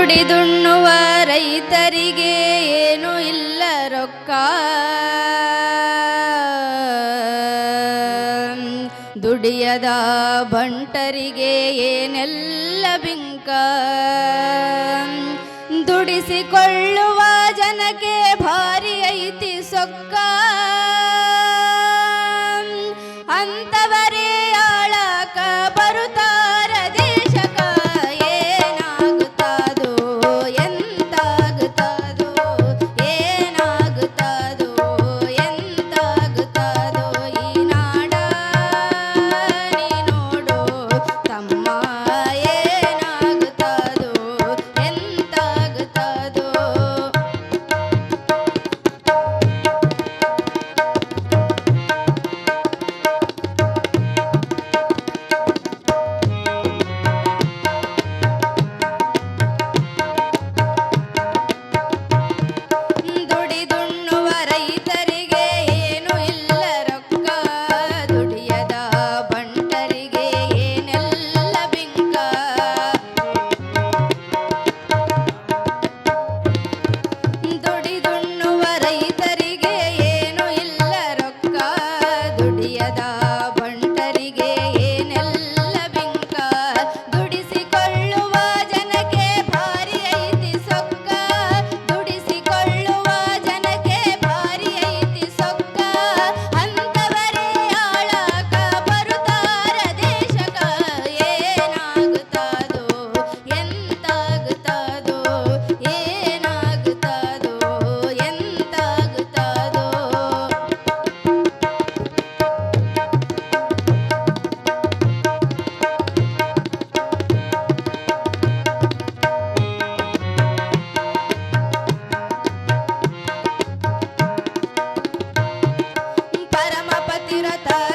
ದುಡಿದುಣ್ಣುವ ರೈತರಿಗೆ ಏನು ಇಲ್ಲ ರೊಕ್ಕ. ದುಡಿಯದ ಬಂಟರಿಗೆ ಏನೆಲ್ಲ ಬಿಂಕ. ದುಡಿಸಿಕೊಳ್ಳುವ ಜನಕ್ಕೆ ಭಾರಿ ಐತಿ ಸೊಕ್ಕ. ता